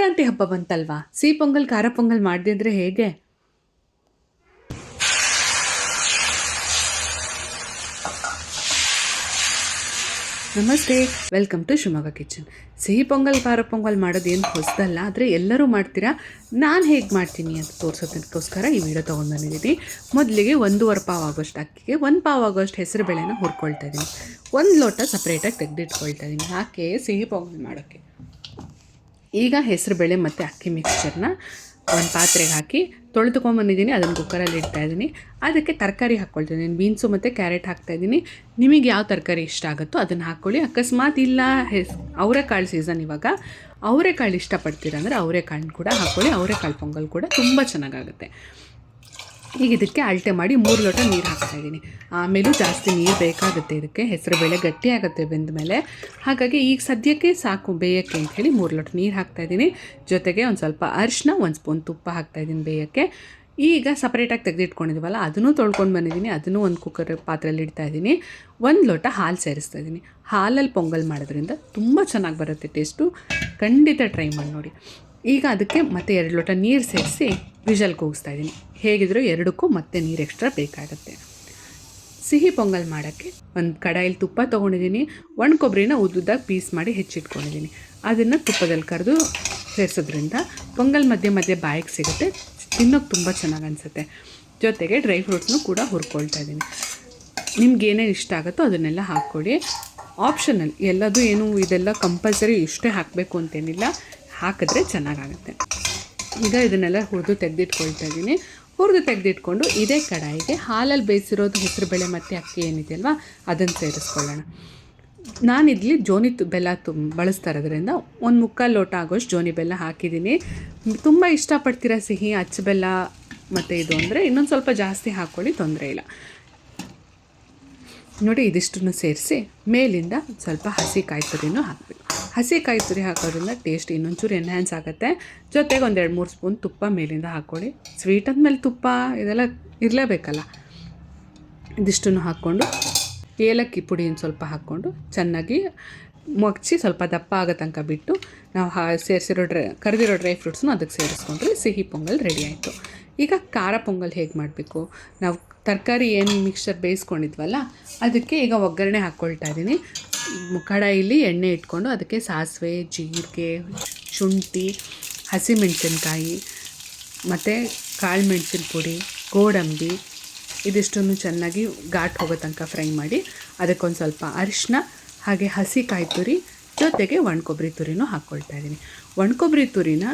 ಸಂಕ್ರಾಂತಿ ಹಬ್ಬ ಬಂತಲ್ವಾ? ಸಿಹಿ ಪೊಂಗಲ್, ಖಾರ ಪೊಂಗಲ್ ಮಾಡದಿದ್ರೆ ಹೇಗೆ? ನಮಸ್ತೆ, ವೆಲ್ಕಮ್ ಟು ಶಿವಮೊಗ್ಗ ಕಿಚನ್. ಸಿಹಿ ಪೊಂಗಲ್, ಖಾರ ಪೊಂಗಲ್ ಮಾಡೋದು ಏನು ಹೊಸದಲ್ಲ, ಆದರೆ ಎಲ್ಲರೂ ಮಾಡ್ತೀರಾ? ನಾನು ಹೇಗೆ ಮಾಡ್ತೀನಿ ಅಂತ ತೋರಿಸೋದಕ್ಕೋಸ್ಕರ ಈ ವಿಡಿಯೋ ತೊಗೊಂಡು ಬಂದಿದ್ದೀನಿ. ಮೊದಲಿಗೆ ಒಂದೂವರೆ ಪಾವ್ ಆಗೋಷ್ಟು ಅಕ್ಕಿಗೆ, ಒಂದು ಪಾವ್ ಆಗೋಷ್ಟು ಹೆಸರು ಬೇಳೆನ ಹುರ್ಕೊಳ್ತಾ ಇದ್ದೀನಿ. ಒಂದು ಲೋಟ ಸಪ್ರೇಟಾಗಿ ತೆಗೆದಿಟ್ಕೊಳ್ತಾ ಇದ್ದೀನಿ. ಯಾಕೆ? ಸಿಹಿ ಪೊಂಗಲ್ ಮಾಡೋಕ್ಕೆ ಈಗ ಹೆಸರುಬೇಳೆ ಮತ್ತು ಅಕ್ಕಿ ಮಿಕ್ಸ್ಚರ್ನ ಒಂದು ಪಾತ್ರೆಗೆ ಹಾಕಿ ತೊಳೆದುಕೊಂಬಂದಿದ್ದೀನಿ ಅದನ್ನು ಕುಕ್ಕರಲ್ಲಿ ಇಡ್ತಾ ಇದ್ದೀನಿ. ಅದಕ್ಕೆ ತರಕಾರಿ ಹಾಕ್ಕೊಳ್ತೀನಿ ಬೀನ್ಸು ಮತ್ತು ಕ್ಯಾರೆಟ್ ಹಾಕ್ತಾ ಇದ್ದೀನಿ. ನಿಮಗೆ ಯಾವ ತರಕಾರಿ ಇಷ್ಟ ಆಗುತ್ತೋ ಅದನ್ನು ಹಾಕ್ಕೊಳ್ಳಿ ಅಕಸ್ಮಾತ್ ಇಲ್ಲ ಹೆಸ್, ಅವರೆಕಾಳು ಸೀಸನ್ ಇವಾಗ, ಅವರೆಕಾಳು ಇಷ್ಟಪಡ್ತೀರ ಅಂದರೆ ಅವರೆಕಾಳನ್ನ ಕೂಡ ಹಾಕ್ಕೊಳ್ಳಿ ಅವರೆಕಾಳು ಪೊಂಗಲ್ ಕೂಡ ತುಂಬ ಚೆನ್ನಾಗಾಗುತ್ತೆ. ಈಗ ಇದಕ್ಕೆ ಅಳತೆ ಮಾಡಿ ಮೂರು ಲೋಟ ನೀರು ಹಾಕ್ತಾ ಇದ್ದೀನಿ. ಆಮೇಲೂ ಜಾಸ್ತಿ ನೀರು ಬೇಕಾಗುತ್ತೆ ಇದಕ್ಕೆ. ಹೆಸರುಬೇಳೆ ಗಟ್ಟಿ ಆಗುತ್ತೆ ಬೆಂದ ಮೇಲೆ. ಹಾಗಾಗಿ ಈಗ ಸದ್ಯಕ್ಕೆ ಸಾಕು ಬೇಯೋಕ್ಕೆ ಅಂಥೇಳಿ ಮೂರು ಲೋಟ ನೀರು ಹಾಕ್ತಾ ಇದ್ದೀನಿ. ಜೊತೆಗೆ ಒಂದು ಸ್ವಲ್ಪ ಅರಿಶಿನ, ಒಂದು ಸ್ಪೂನ್ ತುಪ್ಪ ಹಾಕ್ತಾ ಇದ್ದೀನಿ ಬೇಯೋಕ್ಕೆ. ಈಗ ಸಪ್ರೇಟಾಗಿ ತೆಗೆದಿಟ್ಕೊಂಡಿದ್ದೀವಲ್ಲ ಅದನ್ನು ತೊಳ್ಕೊಂಡು ಬಂದಿದ್ದೀನಿ. ಅದನ್ನು ಒಂದು ಕುಕ್ಕರ್ ಪಾತ್ರೆಯಲ್ಲಿ ಇಡ್ತಾ ಇದ್ದೀನಿ. ಒಂದು ಲೋಟ ಹಾಲು ಸೇರಿಸ್ತಾ ಇದ್ದೀನಿ. ಹಾಲಲ್ಲಿ ಪೊಂಗಲ್ ಮಾಡೋದ್ರಿಂದ ತುಂಬ ಚೆನ್ನಾಗಿ ಬರುತ್ತೆ ಟೇಸ್ಟು ಖಂಡಿತ ಟ್ರೈ ಮಾಡಿ ನೋಡಿ. ಈಗ ಅದಕ್ಕೆ ಮತ್ತೆ ಎರಡು ಲೋಟ ನೀರು ಸೇರಿಸಿ ವಿಷಲ್ ಕೂಗಿಸ್ತಾ ಇದ್ದೀನಿ. ಹೇಗಿದ್ರೂ ಎರಡಕ್ಕೂ ಮತ್ತೆ ನೀರು ಎಕ್ಸ್ಟ್ರಾ ಬೇಕಾಗುತ್ತೆ. ಸಿಹಿ ಪೊಂಗಲ್ ಮಾಡೋಕ್ಕೆ ಒಂದು ಕಡಾಯಲ್ಲಿ ತುಪ್ಪ ತೊಗೊಂಡಿದ್ದೀನಿ. ಒಣ ಕೊಬ್ಬರಿನ ಉದ್ದುದಾಗಿ ಪೀಸ್ ಮಾಡಿ ಹೆಚ್ಚಿಟ್ಕೊಂಡಿದ್ದೀನಿ. ಅದನ್ನು ತುಪ್ಪದಲ್ಲಿ ಕರೆದು ಸೇರಿಸೋದ್ರಿಂದ ಪೊಂಗಲ್ ಮಧ್ಯೆ ಮಧ್ಯೆ ಬಾಯಿಗೆ ಸಿಗುತ್ತೆ. ತಿನ್ನೋಕೆ ತುಂಬ ಚೆನ್ನಾಗಿ ಅನಿಸುತ್ತೆ. ಜೊತೆಗೆ ಡ್ರೈ ಫ್ರೂಟ್ಸ್ನು ಕೂಡ ಹುರ್ಕೊಳ್ತಾ ಇದ್ದೀನಿ. ನಿಮ್ಗೆ ಏನೇನು ಇಷ್ಟ ಆಗುತ್ತೋ ಅದನ್ನೆಲ್ಲ ಹಾಕ್ಕೊಳ್ಳಿ. ಆಪ್ಷನಲ್ ಎಲ್ಲದೂ ಏನು ಇದೆಲ್ಲ ಕಂಪಲ್ಸರಿ ಇಷ್ಟೇ ಹಾಕಬೇಕು ಅಂತೇನಿಲ್ಲ. ಹಾಕಿದ್ರೆ ಚೆನ್ನಾಗಾಗುತ್ತೆ. ಈಗ ಇದನ್ನೆಲ್ಲ ಹುರಿದು ತೆಗೆದಿಟ್ಕೊಳ್ತಾ ಇದ್ದೀನಿ. ಹುರಿದು ತೆಗೆದಿಟ್ಕೊಂಡು ಇದೇ ಕಡಾಯಿಗೆ ಹಾಲಲ್ಲಿ ಬೇಯಿಸಿರೋದು ಹೆಸರುಬೇಳೆ ಮತ್ತು ಅಕ್ಕಿ ಏನಿದೆಯಲ್ವ ಅದನ್ನು ಸೇರಿಸ್ಕೊಳ್ಳೋಣ. ನಾನಿಲ್ಲಿ ಜೋನಿ ತು, ಬೆಲ್ಲ ತುಂಬ ಬಳಸ್ತಾ ಇರೋದ್ರಿಂದ ಒಂದು ಮುಕ್ಕಾಲು ಲೋಟ ಆಗೋಷ್ಟು ಜೋನಿ ಬೆಲ್ಲ ಹಾಕಿದ್ದೀನಿ. ತುಂಬ ಇಷ್ಟಪಡ್ತೀರಾ ಸಿಹಿ ಅಚ್ಚು ಬೆಲ್ಲ ಮತ್ತು ಇದು ಅಂದರೆ ಇನ್ನೊಂದು ಸ್ವಲ್ಪ ಜಾಸ್ತಿ ಹಾಕ್ಕೊಳ್ಳಿ ತೊಂದರೆ ಇಲ್ಲ. ನೋಡಿ ಇದಿಷ್ಟನ್ನು ಸೇರಿಸಿ ಮೇಲಿಂದ ಸ್ವಲ್ಪ ಹಸಿ ಕಾಯಿ ತುರಿನೂ ಹಾಕಬೇಕು. ಹಸಿ ಕಾಯಿ ತುರಿ ಹಾಕೋದ್ರಿಂದ ಟೇಸ್ಟ್ ಇನ್ನೊಂಚೂರು ಎನ್ಹ್ಯಾನ್ಸ್ ಆಗುತ್ತೆ. ಜೊತೆಗೆ ಒಂದು ಎರಡು ಮೂರು ಸ್ಪೂನ್ ತುಪ್ಪ ಮೇಲಿಂದ ಹಾಕ್ಕೊಳ್ಳಿ ಸ್ವೀಟ್ ಅಂದಮೇಲೆ ತುಪ್ಪ ಇದೆಲ್ಲ ಇರಲೇಬೇಕಲ್ಲ. ಇದಿಷ್ಟನ್ನು ಹಾಕ್ಕೊಂಡು ಏಲಕ್ಕಿ ಪುಡಿಯನ್ನು ಸ್ವಲ್ಪ ಹಾಕ್ಕೊಂಡು ಚೆನ್ನಾಗಿ ಮಗ್ಚಿ ಸ್ವಲ್ಪ ದಪ್ಪ ಆಗೋ ತನಕ ಬಿಟ್ಟು ನಾವು ಹಾ ಸೇರಿಸಿರೋ ಡ್ರೈ ಕರೆದಿರೋ ಡ್ರೈ ಫ್ರೂಟ್ಸ್ನು ಅದಕ್ಕೆ ಸೇರಿಸ್ಕೊಂಡ್ರೆ ಸಿಹಿ ಪೊಂಗಲ್ ರೆಡಿ ಆಯಿತು. ಈಗ ಖಾರ ಪೊಂಗಲ್ ಹೇಗೆ ಮಾಡಬೇಕು? ನಾವು ತರಕಾರಿ ಏನು ಮಿಕ್ಸ್ಚರ್ ಬೇಯಿಸ್ಕೊಂಡಿದ್ವಲ್ಲ, ಅದಕ್ಕೆ ಈಗ ಒಗ್ಗರಣೆ ಹಾಕ್ಕೊಳ್ತಾ ಇದ್ದೀನಿ. ಕಡಾಯಿಲಿ ಎಣ್ಣೆ ಇಟ್ಕೊಂಡು ಅದಕ್ಕೆ ಸಾಸಿವೆ, ಜೀರಿಗೆ, ಶುಂಠಿ, ಹಸಿಮೆಣಸಿನ್ಕಾಯಿ, ಮತ್ತು ಕಾಳು ಮೆಣಸಿನ ಪುಡಿ, ಗೋಡಂಬಿ, ಇದಿಷ್ಟನ್ನು ಚೆನ್ನಾಗಿ ಘಾಟ್ ಹೋಗೋ ತನಕ ಫ್ರೈ ಮಾಡಿ ಅದಕ್ಕೊಂದು ಸ್ವಲ್ಪ ಅರಿಶಿನ ಹಾಗೆ ಹಸಿ ಕಾಯಿ ತುರಿ ಜೊತೆಗೆ ಒಣ ಕೊಬ್ಬರಿ ತುರಿನೂ ಹಾಕ್ಕೊಳ್ತಾ ಇದ್ದೀನಿ. ಒಣ ಕೊಬ್ಬರಿ ತುರಿನ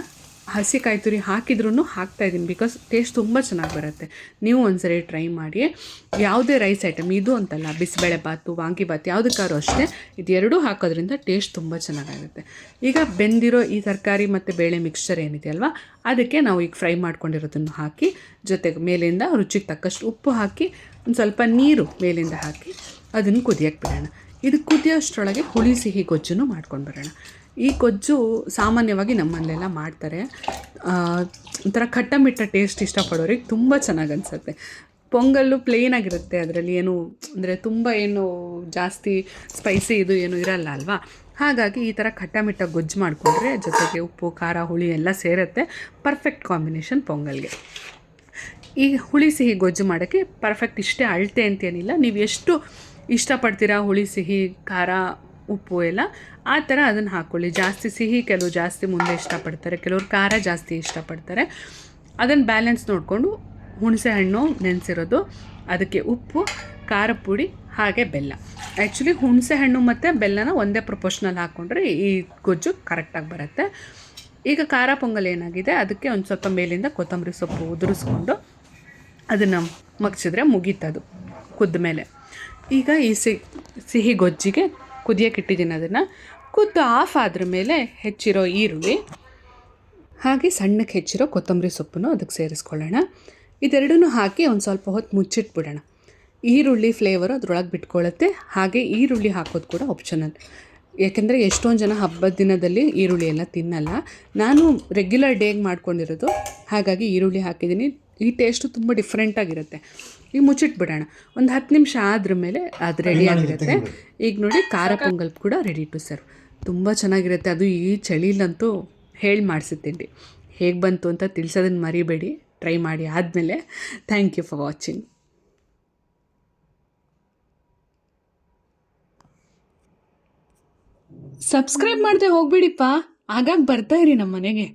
ಹಸಿ ಕಾಯಿ ತುರಿ ಹಾಕಿದ್ರೂ ಹಾಕ್ತಾ ಇದ್ದೀನಿ ಬಿಕಾಸ್ ಟೇಸ್ಟ್ ತುಂಬ ಚೆನ್ನಾಗಿ ಬರುತ್ತೆ. ನೀವು ಒಂದ್ಸರಿ ಟ್ರೈ ಮಾಡಿ. ಯಾವುದೇ ರೈಸ್ ಐಟಮ್ ಇದು ಅಂತಲ್ಲ, ಬಿಸಿಬೇಳೆ ಬಾತು ವಾಂಗಿಬಾತು ಯಾವುದಕ್ಕಾದ್ರೂ ಅಷ್ಟೇ, ಇದೆರಡೂ ಹಾಕೋದ್ರಿಂದ ಟೇಸ್ಟ್ ತುಂಬ ಚೆನ್ನಾಗಿರುತ್ತೆ ಈಗ ಬೆಂದಿರೋ ಈ ತರಕಾರಿ ಮತ್ತು ಬೇಳೆ ಮಿಕ್ಸ್ಚರ್ ಏನಿದೆಯಲ್ವಾ, ಅದಕ್ಕೆ ನಾವು ಈಗ ಫ್ರೈ ಮಾಡ್ಕೊಂಡಿರೋದನ್ನು ಹಾಕಿ, ಜೊತೆಗೆ ಮೇಲಿಂದ ರುಚಿಗೆ ತಕ್ಕಷ್ಟು ಉಪ್ಪು ಹಾಕಿ, ಒಂದು ಸ್ವಲ್ಪ ನೀರು ಮೇಲಿಂದ ಹಾಕಿ, ಅದನ್ನು ಕುದಿಯಕ್ಕೆ ಬಿಡೋಣ. ಇದು ಕುದಿಯೋಷ್ಟರೊಳಗೆ ಹುಳಿ, ಸಿಹಿ ಗೊಜ್ಜನ್ನು ಮಾಡ್ಕೊಂಡು ಬರೋಣ. ಈ ಗೊಜ್ಜು ಸಾಮಾನ್ಯವಾಗಿ ನಮ್ಮಲ್ಲೆಲ್ಲ ಮಾಡ್ತಾರೆ. ಒಂಥರ ಖಟ್ಟಮಿಟ್ಟ ಟೇಸ್ಟ್ ಇಷ್ಟಪಡೋರಿಗೆ ತುಂಬ ಚೆನ್ನಾಗಿ ಅನಿಸುತ್ತೆ. ಪೊಂಗಲ್ಲು ಪ್ಲೇನ್ ಆಗಿರುತ್ತೆ, ಅದರಲ್ಲಿ ಏನು, ಅಂದರೆ ತುಂಬ ಏನು ಜಾಸ್ತಿ ಸ್ಪೈಸಿ ಇದು ಏನು ಇರಲ್ಲ ಅಲ್ವಾ? ಹಾಗಾಗಿ ಈ ಥರ ಖಟ್ಟಮಿಟ್ಟ ಗೊಜ್ಜು ಮಾಡಿಕೊಂಡ್ರೆ ಜೊತೆಗೆ ಉಪ್ಪು, ಖಾರ, ಹುಳಿ ಎಲ್ಲ ಸೇರುತ್ತೆ. ಪರ್ಫೆಕ್ಟ್ ಕಾಂಬಿನೇಷನ್ ಪೊಂಗಲ್ಗೆ. ಈ ಹುಳಿ, ಸಿಹಿ ಗೊಜ್ಜು ಮಾಡೋಕ್ಕೆ ಪರ್ಫೆಕ್ಟ್ ಇಷ್ಟೇ ಅಳತೆ ಅಂತೇನಿಲ್ಲ. ನೀವು ಎಷ್ಟು ಇಷ್ಟಪಡ್ತೀರಾ ಹುಳಿ, ಸಿಹಿ, ಖಾರ, ಉಪ್ಪು ಎಲ್ಲ, ಆ ಥರ ಅದನ್ನು ಹಾಕ್ಕೊಳ್ಳಿ ಜಾಸ್ತಿ ಸಿಹಿ, ಕೆಲವು ಜಾಸ್ತಿ ಮುಂದೆ ಇಷ್ಟಪಡ್ತಾರೆ. ಕೆಲವರು ಖಾರ ಜಾಸ್ತಿ ಇಷ್ಟಪಡ್ತಾರೆ. ಅದನ್ನು ಬ್ಯಾಲೆನ್ಸ್ ನೋಡಿಕೊಂಡು ಹುಣಸೆ ಹಣ್ಣು ನೆನೆಸಿರೋದು. ಅದಕ್ಕೆ ಉಪ್ಪು ಖಾರ ಪುಡಿ ಹಾಗೆ ಬೆಲ್ಲ. ಆ್ಯಕ್ಚುಲಿ ಹುಣಸೆ ಹಣ್ಣು ಮತ್ತು ಬೆಲ್ಲನ ಒಂದೇ ಪ್ರೊಪೋಷ್ನಲ್ಲಿ ಹಾಕ್ಕೊಂಡ್ರೆ ಈ ಗೊಜ್ಜು ಕರೆಕ್ಟಾಗಿ ಬರುತ್ತೆ. ಈಗ ಖಾರ ಪೊಂಗಲ್ ಏನಾಗಿದೆ? ಅದಕ್ಕೆ ಒಂದು ಸ್ವಲ್ಪ ಮೇಲಿಂದ ಕೊತ್ತಂಬರಿ ಸೊಪ್ಪು ಉದುರಿಸ್ಕೊಂಡು ಅದನ್ನು ಮಗ್ಸಿದ್ರೆ ಮುಗೀತದು ಕುದ್ದ ಮೇಲೆ ಈಗ ಈ ಸಿಹಿ ಗೊಜ್ಜಿಗೆ ಕುದಿಯೋಕೆ ಇಟ್ಟಿದ್ದೀನಿ ಅದನ್ನು. ಕುದ್ದು ಆಫ್ ಆದ್ರ ಮೇಲೆ ಹೆಚ್ಚಿರೋ ಈರುಳ್ಳಿ, ಹಾಗೆ ಸಣ್ಣಕ್ಕೆ ಹೆಚ್ಚಿರೋ ಕೊತ್ತಂಬರಿ ಸೊಪ್ಪನ್ನು ಅದಕ್ಕೆ ಸೇರಿಸ್ಕೊಳ್ಳೋಣ. ಇದೆರಡೂ ಹಾಕಿ ಒಂದು ಸ್ವಲ್ಪ ಹೊತ್ತು ಮುಚ್ಚಿಟ್ಬಿಡೋಣ. ಈರುಳ್ಳಿ ಫ್ಲೇವರು ಅದ್ರೊಳಗೆ ಬಿಟ್ಕೊಳ್ಳುತ್ತೆ. ಹಾಗೆ ಈರುಳ್ಳಿ ಹಾಕೋದು ಕೂಡ ಆಪ್ಷನಲ್ ಯಾಕೆಂದರೆ ಎಷ್ಟೊಂದು ಜನ ಹಬ್ಬದ ದಿನದಲ್ಲಿ ಈರುಳ್ಳಿ ಎಲ್ಲ ತಿನ್ನಲ್ಲ. ನಾನು ರೆಗ್ಯುಲರ್ ಡೇಗೆ ಮಾಡ್ಕೊಂಡಿರೋದು, ಹಾಗಾಗಿ ಈರುಳ್ಳಿ ಹಾಕಿದ್ದೀನಿ. ಈ ಟೇಸ್ಟು ತುಂಬ ಡಿಫ್ರೆಂಟಾಗಿರುತ್ತೆ ಈಗ ಮುಚ್ಚಿಟ್ಬಿಡೋಣ. ಒಂದು ಹತ್ತು ನಿಮಿಷ ಆದ್ರ ಮೇಲೆ ಅದು ರೆಡಿ ಆಗಿರುತ್ತೆ. ಈಗ ನೋಡಿ ಖಾರ ಪೊಂಗಲ್ ಕೂಡ ರೆಡಿ ಟು ಸರ್ವ್ ತುಂಬ ಚೆನ್ನಾಗಿರುತ್ತೆ. ಅದು ಈ ಚಳಿಲಂತೂ ಹೇಳಿ ಮಾಡಿಸಿ ತಿಂಡಿ ಹೇಗೆ ಬಂತು ಅಂತ ತಿಳಿಸೋದನ್ನು ಮರಿಬೇಡಿ. ಟ್ರೈ ಮಾಡಿ ಆದಮೇಲೆ thank you for watching subscribe ಮಾಡದೆ ಹೋಗ್ಬಿಡಿಪ್ಪ. ಆಗಾಗ ಬರ್ತಾ ಇರಿ ನಮ್ಮ ಮನೆಗೆ.